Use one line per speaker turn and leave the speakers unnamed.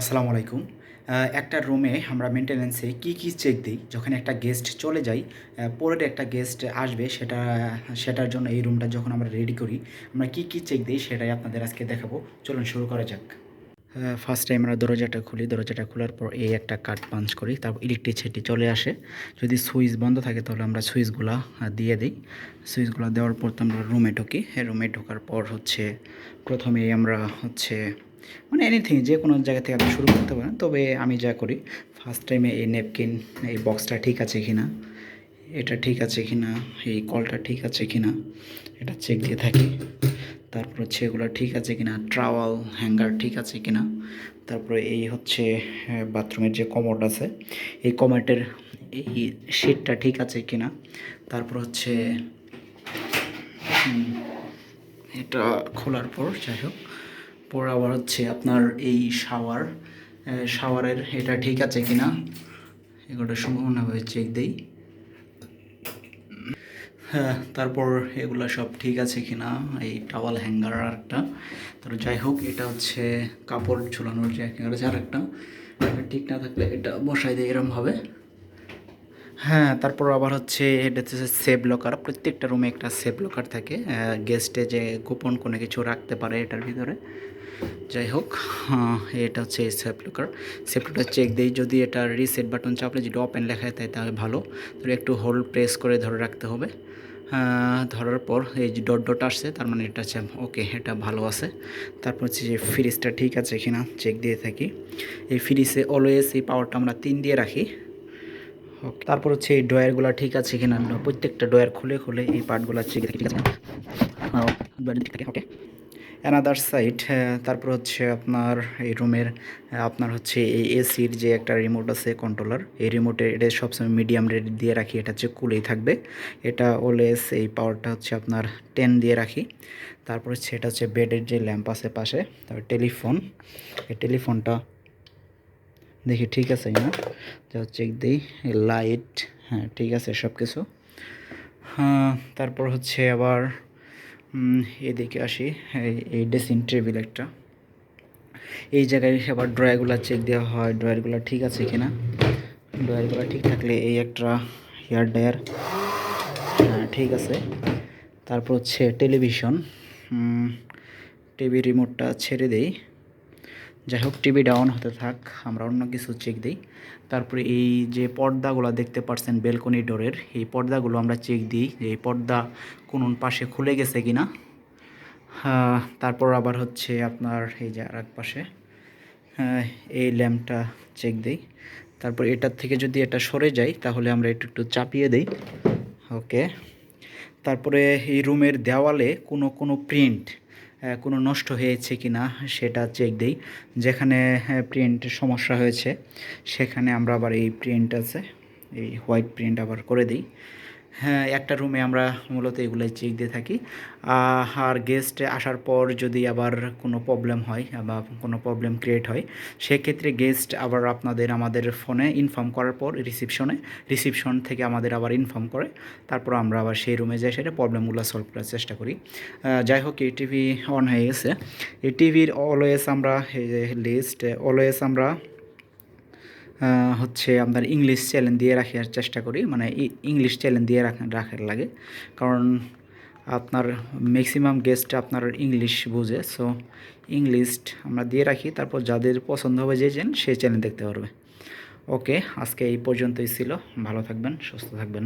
আসসালামু আলাইকুম। একটা রুমে আমরা মেনটেন্যান্সে কী কী চেক দিই? যখন একটা গেস্ট চলে যাই পরের একটা গেস্ট আসবে, সেটা, সেটার জন্য এই রুমটা যখন আমরা রেডি করি, আমরা কী কী চেক দিই সেটাই আপনাদের আজকে দেখাবো। চলুন শুরু করা যাক। ফার্স্টে আমরা দরজাটা খুলি, দরজাটা খোলার পর এই একটা কাঠ পাঞ্চ করি, তারপর ইলেকট্রিসিটি চলে আসে। যদি সুইচ বন্ধ থাকে, তাহলে আমরা সুইচগুলা দিয়ে দিই। সুইচগুলো দেওয়ার পর তো আমরা রুমে ঢুকি। রুমে ঢোকার পর হচ্ছে, প্রথমেই আমরা হচ্ছে মানে এনিথিং যে কোনো জায়গা থেকে আপনি শুরু করতে পারেন। তবে আমি যা করি ফার্স্ট টাইমে এই নেপকিন এই বক্সটা ঠিক আছে কি না এটা ঠিক আছে কি না এই কলটা ঠিক আছে কি না এটা চেক দিয়ে থাকি। তারপর হচ্ছে এগুলো ঠিক আছে কি না ট্রাওয়াল হ্যাঙ্গার ঠিক আছে কি না তারপরে এই হচ্ছে বাথরুমের যে কমোড আছে, এই কমোডের এই শিটটা ঠিক আছে কি না তারপর হচ্ছে এটা খোলার পর, যাই হোক পর আবার হচ্ছে আপনার এই শাওয়ার শাওয়ারের এটা ঠিক আছে কি কিনা এগুলো সম্পূর্ণভাবে চেক দেই। হ্যাঁ তারপর এগুলো সব ঠিক আছে কি না এই টাওয়াল হ্যাঙ্গার আর একটা। তারপর যাই হোক, এটা হচ্ছে কাপড় ঝুলানোর যে হ্যাঙ্গার আছে আর একটা। ঠিক না থাকলে এটা বসাই দেয় এরমভাবে হ্যাঁ তারপর আবার হচ্ছে এটা হচ্ছে সেভ লকার প্রত্যেকটা রুমে একটা সেভ লকার থাকে। গেস্টে যে গোপন কোনো কিছু রাখতে পারে এটার ভিতরে। যাই হোক আহ, এটা হচ্ছে safe locker safe locker check দিই যদি এটা রিসেট বাটন চাপলে যদি ওপেন লেখা থাকে তাহলে ভালো। তো একটু হোল্ড প্রেস করে ধরে রাখতে হবে। ধরার পর এই যে ডট ডট আসছে তার মানে এটা হচ্ছে ওকে এটা ভালো আছে। তারপর হচ্ছে যে ফ্রিজটা ঠিক আছে কিনা চেক দিয়ে থাকি। এই ফ্রিজে অলওয়েজ এই পাওয়ারটা আমরা তিন দিয়ে রাখি। তারপর হচ্ছে এই ডয়ারগুলো ঠিক আছে কিনা প্রত্যেকটা ডয়ার খুলে খুলে এই পার্টগুলো ঠিক আছে ওকে অ্যানাদার সাইড তারপর হচ্ছে আপনার এই রুমের আপনার হচ্ছে এই এসির যে একটা রিমোট আছে কন্ট্রোলার এই রিমোটে এটা সবসময় মিডিয়াম রেট দিয়ে রাখি, এটা হচ্ছে কুলেই থাকবে। এটা অলওয়েজ এই পাওয়ারটা হচ্ছে আপনার টেন দিয়ে রাখি। তারপর হচ্ছে এটা হচ্ছে বেডের যে ল্যাম্প আছে পাশে, তারপর টেলিফোন এই টেলিফোনটা দেখি ঠিক আছে না? যা চেক দিই লাইট হ্যাঁ ঠিক আছে সব কিছু হ্যাঁ তারপর হচ্ছে আবার এদিকে আসি, এই- ড্রেসিং টেবিল একটা। এই জায়গায় আবার ড্রয়ারগুলো চেক দেওয়া হয় ড্রয়ারগুলো ঠিক আছে কিনা? ড্রয়ারগুলো ঠিক থাকলে এই একটা হেয়ার ড্রায়ার হ্যাঁ ঠিক আছে। তারপর হচ্ছে টেলিভিশন টিভি রিমোটটা ছেড়ে দেই। যাই হোক টিভি ডাউন হতে থাক আমরা অন্য কিছু চেক দিই। তারপরে এই যে পর্দাগুলো দেখতে পাচ্ছেন বেলকনি ডোরের এই পর্দাগুলো আমরা চেক দিই যে এই পর্দা কোন পাশে খুলে গেছে কিনা। হ্যাঁ, তারপর আবার হচ্ছে আপনার এই যে আর এক পাশে এই ল্যাম্পটা চেক দিই। তারপর এটার থেকে যদি এটা সরে যায় তাহলে আমরা একটু একটু চাপিয়ে দিই। ওকে তারপরে এই রুমের দেওয়ালে কোনো কোনো প্রিন্ট কোনো নষ্ট হয়েছে কি না সেটা চেক দিই। যেখানে প্রিন্ট সমস্যা হয়েছে, সেখানে আমরা আবার এই প্রিন্ট আছে, এই হোয়াইট প্রিন্ট আবার করে দিই। একটা রুমে আমরা মূলত এগুলোই চেক দিয়ে থাকি। আর গেস্ট আসার পর যদি আবার কোনো প্রবলেম হয় বা কোনো প্রবলেম ক্রিয়েট হয়, সেক্ষেত্রে গেস্ট আবার আপনাদের আমাদের ফোনে ইনফর্ম করার পর রিসিপশনে রিসিপশন থেকে আমাদের আবার ইনফর্ম করে, তারপর আমরা আবার সেই রুমে যাই, সেটা প্রবলেমগুলো সলভ করার চেষ্টা করি। যাই হোক, এই টিভি অন হয়ে গেছে। এই টিভির অলওয়েজ আমরা লিস্ট অলওয়েজ আমরা হচ্ছে আপনার ইংলিশ চ্যানেল দিয়ে রাখার চেষ্টা করি মানে ইংলিশ চ্যানেল দিয়ে রাখা, রাখার লাগে। কারণ আপনার ম্যাক্সিমাম গেস্ট আপনার ইংলিশ বুঝে সো ইংলিশ আমরা দিয়ে রাখি, তারপর যাদের পছন্দ হবে যে চ্যানেল সেই চ্যানেল দেখতে পারবে। ওকে আজকে এই পর্যন্তই ছিল। ভালো থাকবেন, সুস্থ থাকবেন।